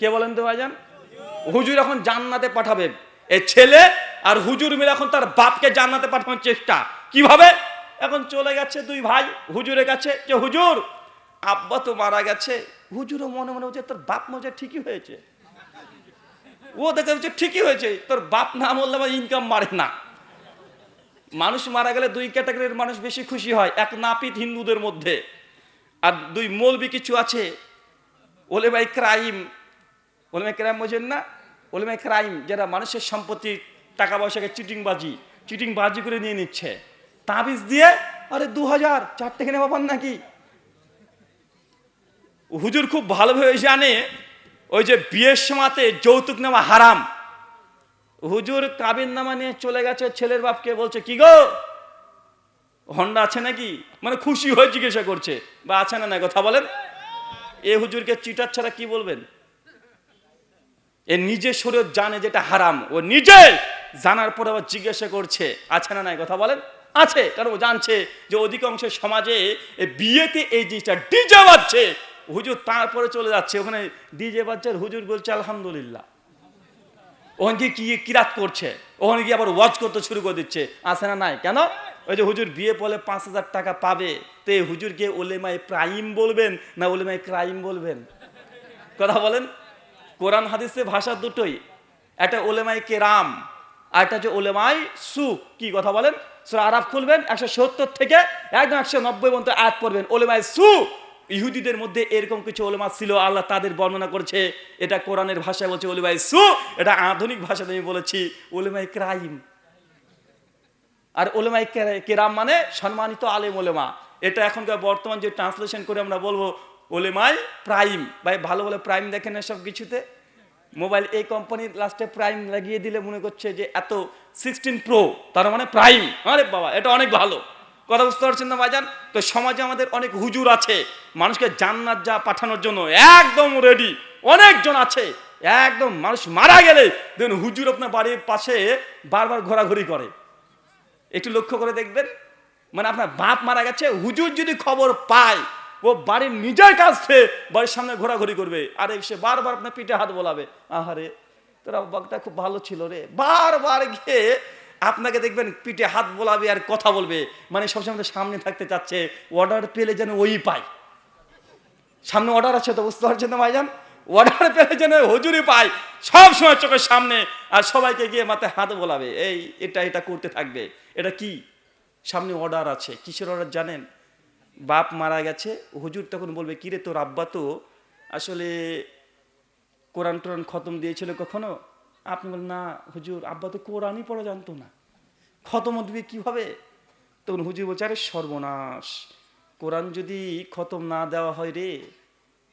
কে বলেন তো ভাইজান? হুজুর এখন জান্নাতে পাঠাবে। এ ছেলে আর হুজুর মিলে এখন তার বাপকে জান্নাতে পাঠানোর চেষ্টা। কীভাবে? এখন চলে গেছে দুই ভাই, হুজুরের কাছে যে, হুজুর, আব্বা তো মারা গেছে। হুজুরও মনে মনে হচ্ছে তোর বাপ মজা ঠিকই হয়েছে। ও দেখে হচ্ছে ঠিকই হয়েছে। তোর বাপ না বললে আমার ইনকাম মারে না। মানুষ মারা গেলে দুই ক্যাটাগরির মানুষ বেশি খুশি হয়, এক নাপিত হিন্দুদের মধ্যে। আর দুই মৌলবি কিছু আছে ওলে ভাই ক্রাইম ওলে ভাই ক্রাইম বোঝেন না ওলে ভাই ক্রাইম যারা মানুষের সম্পত্তি, টাকা পয়সাকে চিটিংবাজি চিটিংবাজি করে নিয়ে নিচ্ছে, তাবিজ দিয়ে, আরে দু হাজার চারটে কিনে পাবেন নাকি? হুজুর খুব ভালোভাবে জানে, ওই যে বিয়ের সময়তে যৌতুক নেওয়া হারাম। হুজুর কাবিন নামা নিয়ে চলে গেছে, ছেলের বাপকে বলছে, কি গো? হন্ডা আছে নাকি? মানে খুশি হয়ে জিজ্ঞাসা করছে, বা আছে না না কথা বলেন? এ হুজুরকে চিটার ছাড়া কি বলবেন? এ নিজে শরীর জানে যেটা হারাম, ও নিজে জানার পরে আবার জিজ্ঞাসা করছে, আছে না নাই কথা বলেন? আছে, কারণ ও জানছে যে অধিকাংশ সমাজে বিয়েতে এই জিনিসটা ডিজে বাজছে, হুজুর তারপরে চলে যাচ্ছে, ওখানে ডিজে আর হুজুর বলছে, আলহামদুলিল্লাহ। ওখানে গিয়ে কি কিরাত করছে? ওখানে গিয়ে আবার ওয়াচ করতে শুরু করে দিচ্ছে, আছে না নাই? কেন? ওই যে হুজুর বিয়ে বলে পাঁচ হাজার টাকা পাবে, তো এই হুজুরকে ওলেমাই প্রাইম বলবেন না ওলেমাই ক্রাইম বলবেন? কথা বলেন? কোরআন হাদিসে ভাষা দুটোই। একটা ওলেমাই কেরাম, আর একটা হচ্ছে ওলেমাই সু কি কথা বলেন? সুরা আরাফ খুলবেন, একশো সত্তর থেকে একদম একশো নব্বই পর্যন্ত আয়াত পড়বেন। ওলেমাই সু ইহুদিদের মধ্যে এরকম কিছু ওলেমা ছিল, আল্লাহ তাদের বর্ণনা করেছে। এটা কোরআনের ভাষায় বলছে ওলেমাই সু এটা আধুনিক ভাষাতে আমি বলেছি, ওলেমাই ক্রাইম। আর ওলেমাই কেরাম মানে সম্মানিত আলেম ওলেমা। এটা এখনকার বর্তমান যে ট্রান্সলেশন করে আমরা বলব ওলেমাই প্রাইম। ভাই, ভালো বলে প্রাইম দেখে না সব কিছুতে মোবাইল এই কোম্পানির লাস্টে প্রাইম লাগিয়ে দিলে মনে করছে যে এত সিক্সটিন প্রো তার মানে প্রাইম। আরে বাবা, এটা অনেক ভালো। কথা বুঝতে পারছেন না ভাইজান? তো সমাজে আমাদের অনেক হুজুর আছে, মানুষকে জান্নাত যা পাঠানোর জন্য একদম রেডি অনেকজন আছে, একদম মানুষ মারা গেলে দেখুন হুজুর আপনার বাড়ির পাশে বারবার ঘোরাঘুরি করে। একটু লক্ষ্য করে দেখবেন। মানে আপনার বাপ মারা গেছে, হুজুর যদি খবর পায় ও বাড়ির নিজের থেকে বাড়ির সামনে ঘোরাঘুরি করবে। আর সে বারবার আপনার পিঠে হাত বলাবে। আহারে, তোরা বাঘটা খুব ভালো ছিল রে। বারবার গিয়ে আপনাকে দেখবেন পিঠে হাত বলাবে আর কথা বলবে। মানে সবসময় সামনে থাকতে চাচ্ছে। অর্ডার পেলে যেন ওই পায়। সামনে অর্ডার আছে তো, বুঝতে পারছেন না ভাইজান? অর্ডার পেলে যেন হুজুরি পায়। সব সময় চোখের সামনে আর সবাইকে গিয়ে মাথায় হাত বলাবে। এই, এটা এটা করতে থাকবে। এটা কি? সামনে অর্ডার আছে। কিসের অর্ডার জানেন? বাপ মারা গেছে, হুজুর তখন বলবে, কিরে তোর আব্বা তো আসলে কোরআন টোরান খতম দিয়েছিল কখনো? আপনি বলেন, না হুজুর, আব্বা তো কোরআনই পড়া জানতো না। খতম দিবে কীভাবে? তখন হুজুর বলছে, আরে সর্বনাশ, কোরআন যদি খতম না দেওয়া হয় রে,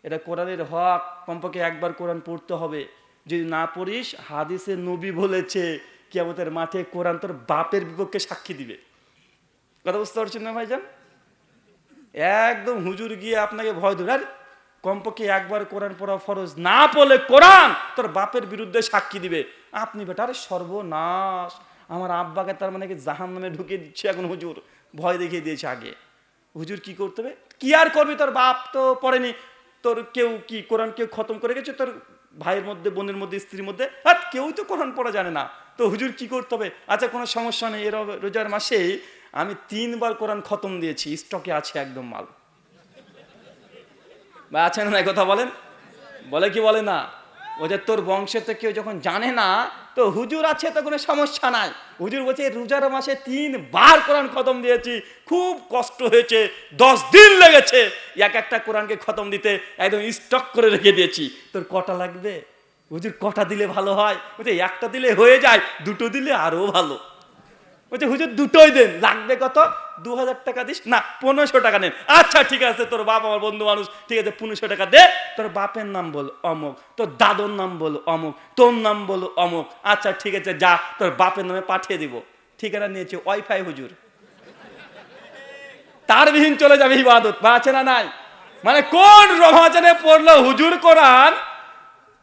এটা কোরআনের হক, কমপক্ষে একবার কোরআন পড়তে হবে। যদি না পড়িস, হাদিসে নবী বলেছে, কিয়ামতের মাঠে কোরআন তোর বাপের বিপক্ষে সাক্ষী দিবে। কথা বুঝতে পারছেন না ভাইজান? একদম হুজুর গিয়ে আপনাকে ভয় ধরে কমপক্ষে একবার কোরআন পড়া ফরজ না পড়লে কোরআন তোর বাপের বিরুদ্ধে সাক্ষী দিবে। আপনি বেটা, আরে সর্বনাশ। আমার আব্বাকে তার মানে জাহান নামে ঢুকিয়ে দিচ্ছে এখন হুজুর। ভয় দেখিয়ে দিয়েছে আগে। হুজুর কি করতে হবে? কি আর করবি তোর বাপ তো পড়েনি। তোর কেউ কি কোরআন কেউ খতম করে গেছে? তোর ভাইয়ের মধ্যে, বোনের মধ্যে, স্ত্রীর মধ্যে? আর কেউই তো কোরআন পড়া জানে না। তো হুজুর কি করতে হবে? আচ্ছা কোনো সমস্যা নেই, এর রোজার মাসে আমি তিনবার কোরআন খতম দিয়েছি, স্টকে আছে একদম মাল। বা আছে না কথা বলেন? বলে কি বলে না? ও যে তোর বংশেতে কেউ যখন জানে না, তো হুজুর আছে তো কোনো সমস্যা নাই। হুজুর বলছে, রোজার মাসে তিনবার কোরআন খতম দিয়েছি, খুব কষ্ট হয়েছে, দশ দিন লেগেছে। এক একটা কোরআনকে খতম দিতে একদম স্টক করে রেখে দিয়েছি। তোর কটা লাগবে? হুজুর কটা দিলে ভালো হয়? বলছে, একটা দিলে হয়ে যায়, দুটো দিলে আরও ভালো। বলছে, হুজুর, দুটোই দেন। লাগবে কত? দু হাজার টাকা দিস। না, পনেরোশো টাকা নেন। আচ্ছা ঠিক আছে, তোর বাপ আমার বন্ধু মানুষ। ঠিক আছে, পনেরোশো টাকা দে। তোর বাপের নাম বল অমুক, তোর দাদুর নাম বল অমুক, তোর নাম বল অমুক। আচ্ছা ঠিক আছে, যা, তোর বাপের নামে পাঠিয়ে দিব। ঠিকানা নিয়েছে ওয়াইফাই, হুজুর। তার বিহীন চলে যাবে ইবাদত বা আছে না নাই। মানে কোন রমাজানে পড়ল হুজুর কোরআন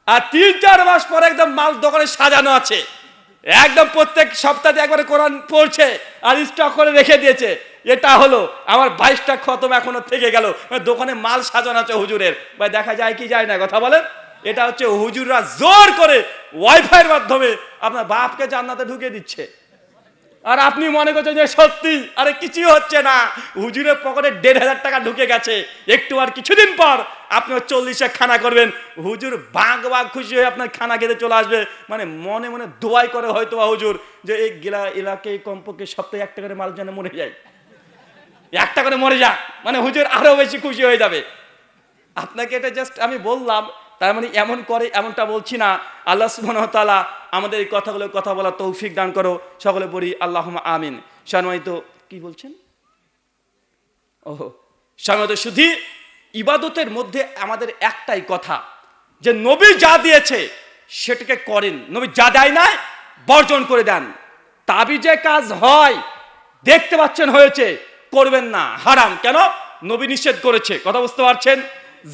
আর তিন চার মাস পরে একদম মাল দোকানে সাজানো আছে। একদম প্রত্যেক সপ্তাহে একবারে কোরআন পড়ছে আর স্টক করে রেখে দিয়েছে। এটা হলো আমার বাইশটা খতম এখনও থেকে গেল। মানে দোকানে মাল সাজানো আছে হুজুরের। ভাই, দেখা যায় কি যায় না? কথা বলেন। এটা হচ্ছে হুজুররা জোর করে ওয়াইফাইয়ের মাধ্যমে আপনার বাপকে জান্নাতে ঢুকিয়ে দিচ্ছে। আর আপনি মনে করছেন যে সত্যি? আরে কিছুই হচ্ছে না। হুজুরের পকেটে দেড় হাজার টাকা ঢুকে গেছে। একটু আর কিছুদিন পর আপনি চল্লিশে খানা করবেন। হুজুর বাঘ বাঘ খুশি হয়ে আপনার খানা খেতে চলে আসবে। মানে মনে মনে দোয়াই করে হয়তো বা হুজুর যে এই গেলা এলাকায় কমপক্ষে সপ্তাহে একটা করে মাল যেন মরে যায়। একটা করে মরে যাক। মানে হুজুর আরও বেশি খুশি হয়ে যাবে। আপনাকে এটা জাস্ট আমি বললাম তার মানে এমন করে, এমনটা বলছি না। আল্লাহ তাআলা আমাদের এই কথাগুলো কথা বলা তৌফিক দান করো। সকলে পড়ি আল্লাহ আমিন। সম্মানিত কি বলছেন? ওহো সম্মানিত শুধু ইবাদতের মধ্যে আমাদের একটাই কথা, যে নবী যা দিয়েছে, সেটাকে করেন। নবী যা দেয় নাই, বর্জন করে দেন। তাবি যে কাজ হয়, দেখতে পাচ্ছেন হয়েছে, করবেন না। হারাম। কেন? নবী নিষেধ করেছে। কথা বুঝতে পারছেন?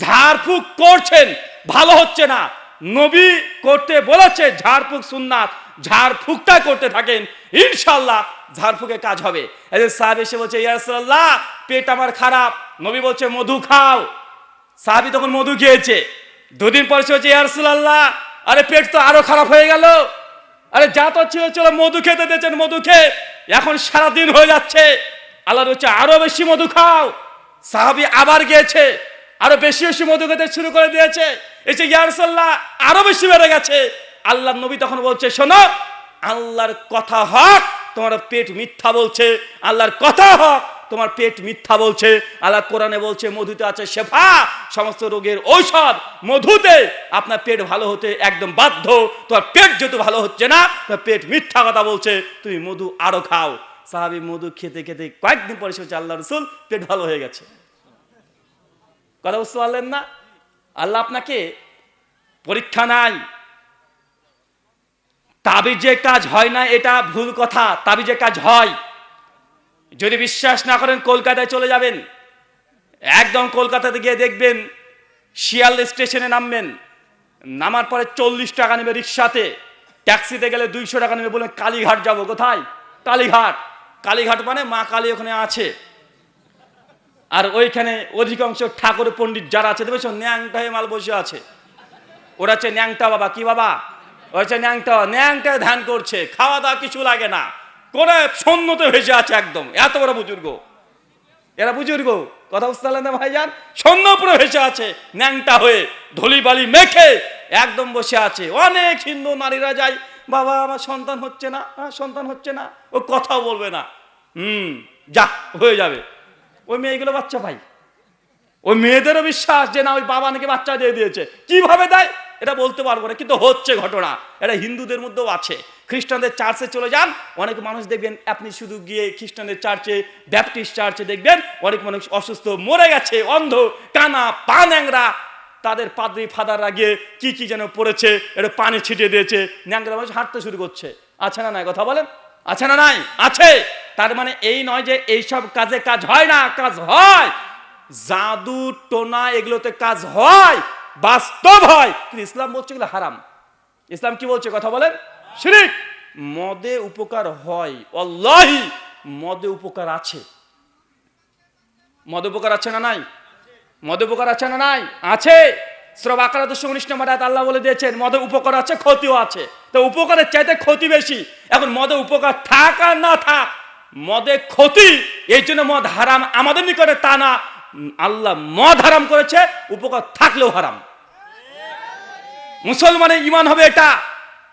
ঝাড়ফুঁক করছেন। ভালো হচ্ছে না। নবী করতে বলেছে, ঝাড়ফুঁক সুন্নাত, ঝাড়ফুঁকটা করতে থাকেন ইনশাল্লাহ ঝাড়ফুঁকে কাজ হবে। এদের সাহেব এসে বলছে ইয়ারসাল্লাহ পেট আমার খারাপ। নবী বলছে, মধু খাও। সাহাবি তখন মধু খেয়েছে। দুদিন পরে সে বলছে ইয়ারসুল্লাহ আরে পেট তো আরও খারাপ হয়ে গেল। আরে যা তো ছিল, চলো মধু খেতে দিয়েছেন, মধু খেয়ে এখন সারাদিন হয়ে যাচ্ছে। আল্লাহ হচ্ছে আরও বেশি মধু খাও। সাহাবি আবার গিয়েছে। আরও বেশি বেশি মধু খেতে শুরু করে দিয়েছে। এই যে ইয়ারসাল্লাহ আরও বেশি বেড়ে গেছে। আল্লাহ নবী তখন বলছে শোনো আল্লাহর কথা হক তোমার পেট মিথ্যা বলছে। আল্লাহর কথা হক তোমার পেট মিথ্যা বলছে। আল্লাহ কোরআনে বলছে মধুতে আছে শেফা সমস্ত রোগের ঔষধ। মধুতে আপনার পেট ভালো হতে একদম বাধ্য। তোমার পেট যেহেতু ভালো হচ্ছে না তোমার পেট মিথ্যা কথা বলছে। তুমি মধু আরও খাও। সাহাবি মধু খেতে খেতে কয়েকদিন পরে সে বলছে, আল্লাহ রসুল পেট ভালো হয়ে গেছে। কথা বুঝতে পারলেন না? আল্লাহ আপনাকে পরীক্ষা নাই। তাবিজে কাজ হয় না, এটা ভুল কথা তাবিজে কাজ হয়। যদি বিশ্বাস না করেন, কলকাতায় চলে যাবেন। একদম কলকাতাতে গিয়ে দেখবেন শিয়াল স্টেশনে নামবেন। নামার পরে চল্লিশ টাকা নেবে রিক্সাতে, ট্যাক্সিতে গেলে দুইশো টাকা নেবে বলে কালীঘাট যাব কোথায়? কালীঘাট। কালীঘাট মানে মা কালী ওখানে আছে। আর ওইখানে অধিকাংশ ঠাকুর পণ্ডিত যারা আছে দেখবেন ন্যাংটা হয়ে মাল বসে আছে। ওরা হচ্ছে ন্যাংটা বাবা, কি বাবা? ওরা হচ্ছে ন্যাংটা ন্যাংটায় ধ্যান করছে, খাওয়া দাওয়া কিছু লাগে না। করে সন্ন্যতে ভেসে আছে একদম। এত বড় বুজুর্গ। এরা বুজুর্গ। কথা বুঝতে পারলেন না ভাইজান? সৈন্য পুরো ভেসে আছে, ন্যাংটা হয়ে ধুলি বালি মেখে একদম বসে আছে। অনেক হিন্দু নারীরা যায়, বাবা, আমার সন্তান হচ্ছে না সন্তান হচ্ছে না। ও কথাও বলবে না। হুম, যা, হয়ে যাবে। ওই মেয়েগুলো বাচ্চা পাই ওই মেয়েদেরও বিশ্বাস যে না, ওই বাবা নাকি বাচ্চা দিয়ে দিয়েছে। কীভাবে দেয়? এটা বলতে পারব না, কিন্তু হচ্ছে ঘটনা। এটা হিন্দুদের মধ্যেও আছে। খ্রিস্টানদের চার্চে চলে যান, অনেক মানুষ দেখবেন, আপনি শুধু গিয়ে খ্রিস্টানদের চার্চে, ব্যাপটিস্ট চার্চে দেখবেন, অনেক মানুষ অসুস্থ, মরে গেছে, অন্ধ, কানা, পা ন্যাংরা। তাদের পাদ্রি ফাদাররা গিয়ে কি কি যেন পড়েছে, এটা পানি ছিটিয়ে দিয়েছে। ন্যাংরা মানুষ হাঁটতে শুরু করছে। আছে না নাই? কথা বলেন? আছে না নাই? আছে! তার মানে এই নয় যে এইসব কাজে কাজ হয় না, কাজ হয়। জাদু, টোনা, এগুলোতে কাজ হয়, বাস্তব হয়। কিন্তু ইসলাম বলছে এগুলো হারাম। ইসলাম কি বলছে কথা বলেন? শিরিক। মদে উপকার হয়, অল্লাহি, মদে উপকার আছে। মদে উপকার আছে না নাই? মদে উপকার আছে না নাই? আছে। শ্রব আকার দুশো উনিশ আল্লাহ বলে দিয়েছেন, মদে উপকার আছে, ক্ষতিও আছে। তো উপকারের চাইতে ক্ষতি বেশি। এখন মদে উপকার থাক আর না থাক মদে ক্ষতি, এই জন্য মদ হারাম আমাদের নিকটে তা না। আল্লাহ মদ হারাম করেছে, উপকার থাকলেও হারাম। মুসলমানের ইমান হবে এটা।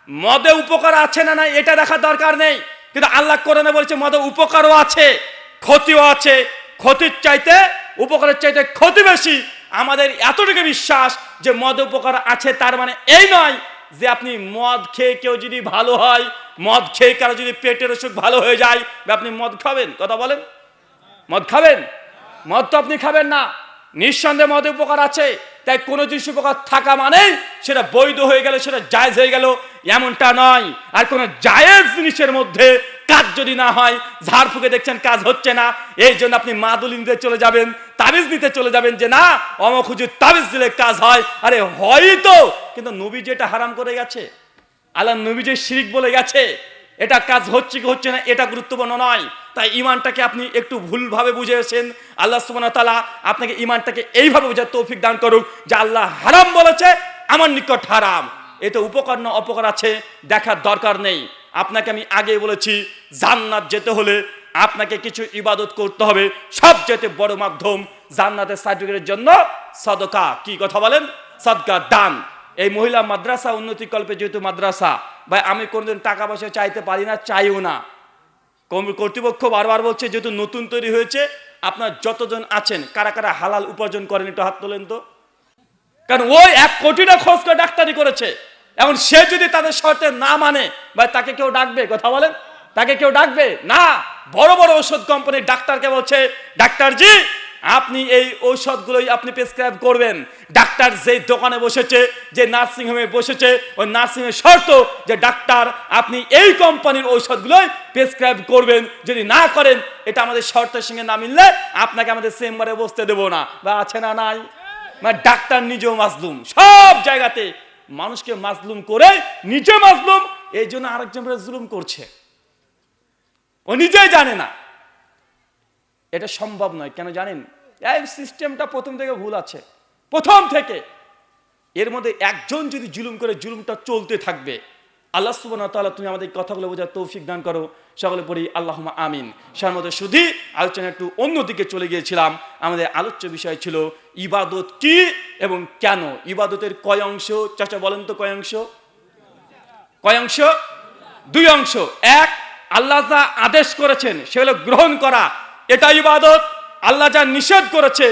মদে উপকার আছে না না এটা দেখার দরকার নেই। কিন্তু আল্লাহ কোরআনে বলছে, মদে উপকারও আছে, ক্ষতিও আছে। ক্ষতির চাইতে, উপকারের চাইতে ক্ষতি বেশি। আমাদের এতটুকু বিশ্বাস যে মদ উপকার আছে, তার মানে এই নয় যে আপনি মদ খেয়ে কেউ যদি ভালো হয়, মদ খেয়ে কারও যদি পেটের অসুখ ভালো হয়ে যায় আপনি মদ খাবেন? কথা বলেন। মদ খাবেন? মদ তো আপনি খাবেন না। নিঃসন্দেহে মদে উপকার আছে। তাই কোনো জিনিস উপকার থাকা মানে সেটা বৈধ হয়ে গেল, সেটা জায়েজ হয়ে গেল, এমনটা নয়। আর কোনো জায়েজ জিনিসের মধ্যে কাজ যদি না হয়, ঝাড় ফুকে দেখছেন কাজ হচ্ছে না, এই জন্য আপনি মাদুলি নিতে চলে যাবেন, তাবিজ নিতে চলে যাবেন যে না, অমক হুজুর তাবিজ দিলে কাজ হয়। আরে হয়তো কিন্তু নবী যেটা হারাম করে গেছে, আল্লাহ নবী যে শিরিক বলে গেছে, এটা কাজ হচ্ছে কি হচ্ছে না, এটা গুরুত্বপূর্ণ নয়। তাই ইমানটাকে আপনি একটু ভুলভাবে বুঝেছেন আল্লাহ তাআলা আপনাকে ইমানটাকে এইভাবে বোঝার তৌফিক দান করুক, যে আল্লাহ হারাম বলেছে, আমার নিকট হারাম। এতে উপকার না অপকার আছে, দেখার দরকার নেই। আপনাকে আমি আগে বলেছি, জান্নাত যেতে হলে আপনাকে কিছু ইবাদত করতে হবে। সবচেয়ে বড় মাধ্যম জান্নাতের সার্টিফিকেটের জন্য সদকা। কি কথা বলেন? সদকা, দান। এই মহিলা মাদ্রাসা উন্নতি কল্পে যেহেতু মাদ্রাসা, ভাই, আমি কোনোদিন টাকা পয়সা চাইতে পারি না, চাইও না। কর্তৃপক্ষ বারবার বলছে, যেহেতু নতুন তৈরি হয়েছে, আপনার যতজন আছেন, কারা কারা হালাল উপার্জন করেন, একটু হাত তোলেন তো। কারণ ওই এক কোটিটা খরচ করে ডাক্তারি করেছে। এখন সে যদি তাদের শর্তে না মানে বা তাকে কেউ ডাকবে? কথা বলেন। তাকে কেউ ডাকবে? না। বড় বড় ওষুধ কোম্পানির ডাক্তারকে বলছে, ডাক্তার জি, আপনি এই ঔষধগুলোই আপনি প্রেসক্রাইব করবেন। ডাক্তার যে দোকানে বসেছে, যে নার্সিং হোমে বসেছে, ওই নার্সিং এর শর্ত যে, ডাক্তার, আপনি এই কোম্পানির ঔষধগুলোই প্রেসক্রাইব করবেন। যদি না করেন, এটা আমাদের শর্তের সঙ্গে না মিললে আপনাকে আমাদের চেম্বারে বসতে দেবো না। বা আছে না নাই? মানে ডাক্তার নিজেও মাজলুম। সব জায়গাতে মানুষকে মাজলুম করে নিজে মাজলুম, এই জন্য আরেকজন জুলুম করছে। ও নিজেই জানে না। এটা সম্ভব নয়, কেন জানেন? এই সিস্টেমটা প্রথম থেকে ভুল আছে। প্রথম থেকে। এর মধ্যে একজন যদি জুলুম করে, জুলুমটা চলতে থাকবে। আল্লাহ ওয়া তাআলা তুমি আমাদের কথাগুলো বোঝার তৌফিক দান করো। সকলে পড়ি, আল্লাহুম্মা আমিন। সার মধ্যে শুধু আলোচনা একটু অন্যদিকে চলে গিয়েছিলাম। আমাদের আলোচ্য বিষয় ছিল, ইবাদত কি এবং কেন? ইবাদতের কয় অংশ? চাচা, বলেন তো কয় অংশ? কয় অংশ? দুই অংশ। এক, আল্লাহ যা আদেশ করেছেন, সেগুলো গ্রহণ করা। এটা ইবাদত। আল্লাহ যা নিষেধ করেছে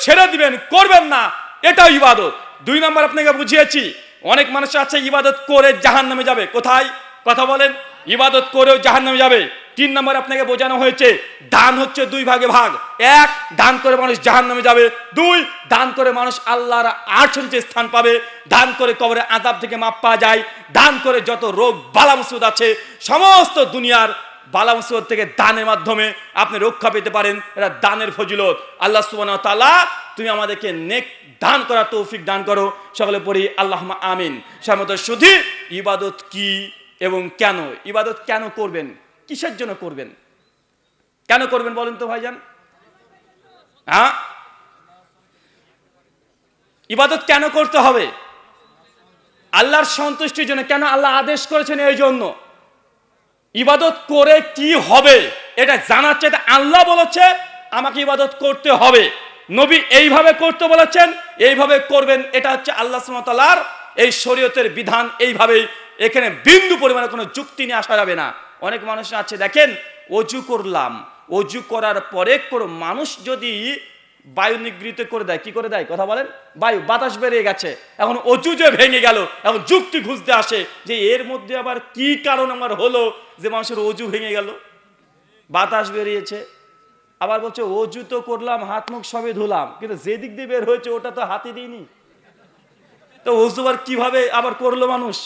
ছেড়ে দিবেন, করবেন না। এটা ইবাদত। দুই নম্বর আপনাকে বুঝিয়েছি অনেক মানুষ আছে, ইবাদত করে জাহান নামে যাবে। কোথায়? কথা বলেন, ইবাদত করেও জাহান নামে যাবে। তিন নম্বর আপনাকে বোঝানো হয়েছে, দান হচ্ছে দুই ভাগে ভাগ। এক, দান করে মানুষ জাহান নামে যাবে। দুই, দান করে মানুষ আল্লাহর আর্চনিতে স্থান পাবে। দান করে কবরে আজাব থেকে মাপ পাওয়া যায়। দান করে যত রোগ, বালা, মুসিবত আছে, সমস্ত দুনিয়ার বালা মুসিবত থেকে দানের মাধ্যমে আপনি রক্ষা পেতে পারেন। এটা দানের ফজিলত। আল্লাহ সুবহানাহু ওয়া তাআলা, তুমি আমাদেরকে নেক দান করা তৌফিক দান করো। সকলে পড়ি আল্লাহ আমিন। সামত শুধু ইবাদত কি এবং কেন? ইবাদত কেন করবেন? কিসের জন্য করবেন? কেন করবেন বলেন তো ভাইজান? হ্যাঁ? ইবাদত কেন করতে হবে? আল্লাহর সন্তুষ্টির জন্য। কেন আল্লাহ আদেশ করেছেন এই জন্য? ইবাদত করে কি হবে? এটা জানার চাইতে আল্লাহ বলেছে, আমাকে ইবাদত করতে হবে। নবী এইভাবে করতে বলেছেন, এইভাবে করবেন, এটা হচ্ছে আল্লাহ সুমতালার এই শরীয়তের বিধান এইভাবেই। এখানে বিন্দু পরিমাণে কোনো যুক্তি নিয়ে আসা যাবে না। অনেক মানুষ আছে, দেখেন, অজু করলাম। অজু করার পরে কোনো মানুষ যদি বায়ু নিগৃহীত করে দেয়, কি করে দেয়? কথা বলেন? বায়ু, বাতাস বেরিয়ে গেছে। এখন অজু যে ভেঙে গেল, এখন যুক্তি খুঁজতে আসে যে এর মধ্যে আবার কি কারণ আমার হলো যে মানুষের অজু ভেঙে গেল? বাতাস বেরিয়েছে। আবার বলছে, অজু তো করলাম, হাত মুখ সবই ধুলাম। কিন্তু যে দিক দিয়ে বের হয়েছে, ওটা তো হাতে দিইনি। তো অজু আর কীভাবে আবার করল মানুষ?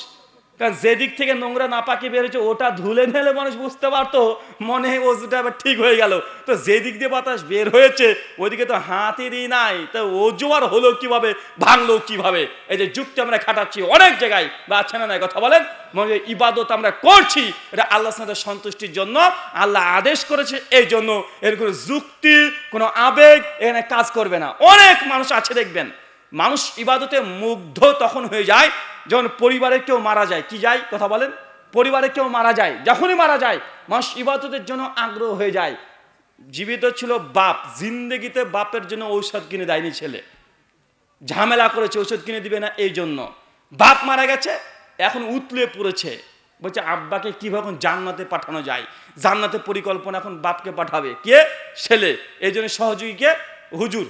কারণ যে দিক থেকে নোংরা না নাপাকি বেরোচ্ছে, ওটা ধুলে নিলে মানুষ বুঝতে পারতো, মনে হয় অজুটা আবার ঠিক হয়ে গেল। তো যে দিক দিয়ে বাতাস বের হয়েছে, ওইদিকে তো হাতেরই নাই। তো অজু আর হলো কীভাবে, ভাঙলো কীভাবে? এই যে যুক্তি আমরা খাটাচ্ছি অনেক জায়গায়, বা আছে না কথা বলেন? মনে ইবাদত আমরা করছি, এটা আল্লাহ সাথে সন্তুষ্টির জন্য, আল্লাহ আদেশ করেছে এই জন্য। এর কোনো যুক্তি, কোনো আবেগ, এখানে কাজ করবে না। অনেক মানুষ আছে দেখবেন। মানুষ ইবাদতে মুগ্ধ তখন হয়ে যায়, যখন পরিবারে কেউ মারা যায়। কি যায়? কথা বলেন। পরিবারে কেউ মারা যায়, যখনই মারা যায়, মানুষ ইবাদতের জন্য আগ্রহ হয়ে যায়। জীবিত ছিল বাপ, জিন্দেগিতে বাপের জন্য ঔষধ কিনে দেয়নি ছেলে। ঝামেলা করেছে, ঔষধ কিনে দিবে না, এই জন্য। বাপ মারা গেছে, এখন উতলে পড়েছে। বলছে, আব্বাকে কীভাবে জান্নাতে পাঠানো যায়? জান্নাতে পরিকল্পনা এখন বাপকে পাঠাবে। কে? ছেলে। এই জন্য সহযোগীকে হুজুর।